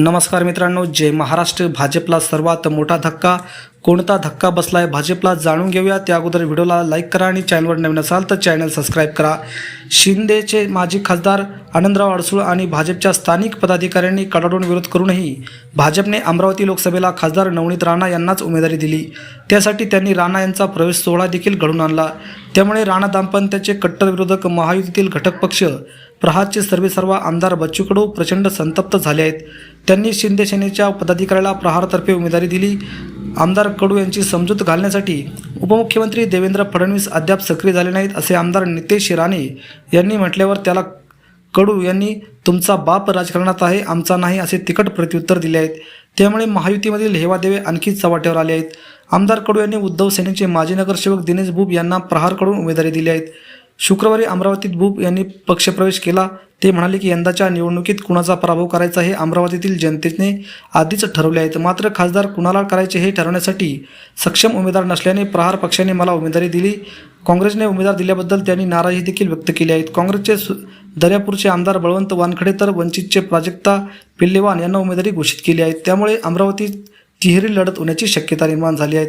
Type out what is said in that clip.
नमस्कार मित्रांनो जय महाराष्ट्र. भाजपला सर्वात मोठा धक्का कोणता धक्का बसलाय भाजपला जाणून घेऊया. त्या अगोदर व्हिडिओला लाईक करा आणि चॅनलवर नवीन असाल तर चॅनल सबस्क्राईब करा. शिंदेचे माजी खासदार आनंदराव अडसूळ आणि भाजपच्या स्थानिक पदाधिकाऱ्यांनी कडाडून विरोध करूनही भाजपने अमरावती लोकसभेला खासदार नवनीत राणा यांनाच उमेदवारी दिली. त्यासाठी त्यांनी राणा यांचा प्रवेश सोहळा देखील घडून आणला. त्यामुळे राणा दाम्पत्याचे कट्टर विरोधक महायुतीतील घटक पक्ष प्रहारचे सर्वेसर्वा आमदार बच्चू कडू प्रचंड संतप्त झाले आहेत. त्यांनी शिंदे सेनेच्या पदाधिकाऱ्याला प्रहारतर्फे उमेदवारी दिली. आमदार कडू यांची समजूत घालण्यासाठी उपमुख्यमंत्री देवेंद्र फडणवीस अद्याप सक्रिय झाले नाहीत असे आमदार नितेश राणे यांनी म्हटल्यावर त्याला कडू यांनी तुमचा बाप राजकारणात आहे आमचा नाही असे तिकट प्रत्युत्तर दिले आहेत. त्यामुळे महायुतीमधील हेवादेवे आणखी चव्हाट्यावर आले आहेत. आमदार कडू यांनी उद्धव सेनेचे माजी नगरसेवक दिनेश बुब यांना प्रहारकडून उमेदवारी दिली आहेत. शुक्रवारी अमरावतीत भूप यांनी पक्षप्रवेश केला. ते म्हणाले की यंदाच्या निवडणुकीत कुणाचा पराभव करायचा हे अमरावतीतील जनतेने आधीच ठरवले आहेत मात्र खासदार कुणाला करायचे हे ठरवण्यासाठी सक्षम उमेदवार नसल्याने प्रहार पक्षाने मला उमेदवारी दिली. काँग्रेसने उमेदवार दिल्याबद्दल त्यांनी नाराजी देखील व्यक्त केली आहेत काँग्रेसचे सु- दर्यापूरचे आमदार बळवंत वानखडे तर वंचितचे प्राजक्ता पिल्लेवान यांना उमेदवारी घोषित केली आहे. त्यामुळे अमरावतीत तिहेरी लढत होण्याची शक्यता निर्माण झाली आहे.